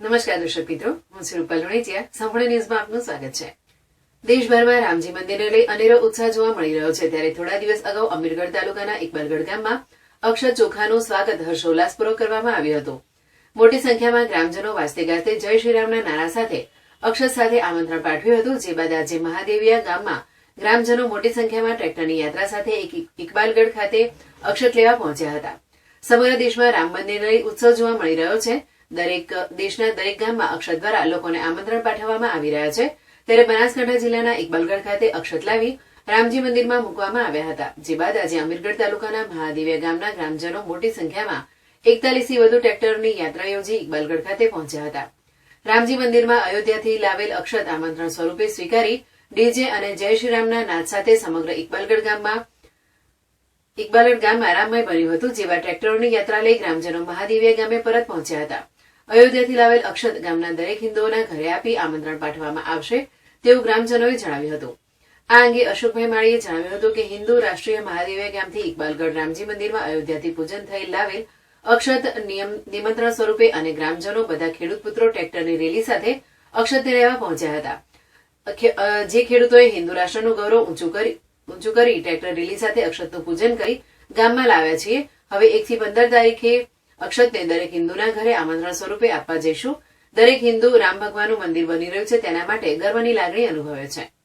નમસ્કાર દર્શક મિત્રો, હું છું રૂપલ વણેચિયા સંપૂર્ણ ન્યૂઝમાં આપનું સ્વાગત છે. દેશભરમાં રામજી મંદિરને લઈ અનેરો ઉત્સાહ જોવા મળી રહ્યો છે. ત્યારે થોડા દિવસ અગાઉ અમીરગઢ તાલુકાના ઇકબાલગઢ ગામમાં અક્ષર ચોખાનું સ્વાગત હર્ષોલ્લાસપૂર્વક કરવામાં આવ્યું હતું. મોટી સંખ્યામાં ગ્રામજનો વાસ્તે ગાજતે જય શ્રીરામના નારા સાથે અક્ષર સાથે આમંત્રણ પાઠવ્યું હતું. જે બાદ આજે મહાદેવિયા ગામમાં ગ્રામજનો મોટી સંખ્યામાં ટ્રેક્ટરની યાત્રા સાથે ઇકબાલગઢ ખાતે અક્ષત લેવા પહોંચ્યા હતા. સમગ્ર દેશમાં રામ મંદિરને ઉત્સવ જોવા મળી રહ્યો છે. દરેક દેશના દરેક ગામમાં અક્ષત દ્વારા લોકોને આમંત્રણ પાઠવવામાં આવી રહ્યા છે. ત્યારે બનાસકાંઠા જિલ્લાના ઇકબાલગઢ ખાતે અક્ષત લાવી રામજી મંદિરમાં મૂકવામાં આવ્યા હતા. જે બાદ આજે અમીરગઢ તાલુકાના મહાદેવિયા ગામના ગ્રામજનો મોટી સંખ્યામાં એકતાલીસથી વધુ ટ્રેક્ટરની યાત્રા યોજી ઇકબાલગઢ ખાતે પહોંચ્યા હતા. રામજી મંદિરમાં અયોધ્યાથી લાવેલ અક્ષત આમંત્રણ સ્વરૂપે સ્વીકારી ડીજે અને જય શ્રીરામના નાદ સાથે સમગ્ર ઇકબાલગઢ ગામમાં ઇકબાલગઢ ગામ આરામમય બન્યું હતું, જેવા ટ્રેક્ટરોની યાત્રા લઈ ગ્રામજનો મહાદેવિયા ગામે પરત પહોંચ્યા હતા. અયોધ્યાથી લાવેલ અક્ષત ગામના દરેક હિન્દુઓના ઘરે આપી આમંત્રણ પાઠવવામાં આવશે તેવું ગ્રામજનોએ જણાવ્યું હતું. આ અંગે અશોકભાઈ માળીએ જણાવ્યું હતું કે હિન્દુ રાષ્ટ્રીય મહાદેવ ગામથી ઇકબાલગઢ રામજી મંદિરમાં અયોધ્યાથી પૂજન થયેલ લાવેલ અક્ષત નિમંત્રણ સ્વરૂપે અને ગ્રામજનો બધા ખેડૂત પુત્રો ટ્રેક્ટરની રેલી સાથે અક્ષતને રહેવા પહોંચ્યા હતા. જે ખેડૂતોએ હિન્દુ રાષ્ટ્રનું ગૌરવ ઊંચું કરી ઊંચું કરી ટ્રેક્ટર રેલી સાથે અક્ષતનું પૂજન કરી ગામમાં લાવ્યા છીએ. હવે એકથી પંદર તારીખે અક્ષતને દરેક હિન્દુના ઘરે આમંત્રણ સ્વરૂપે આપવા જઈશું. દરેક હિન્દુ રામ ભગવાનનું મંદિર બની રહ્યું છે, તેના માટે ગર્વની લાગણી અનુભવે છે.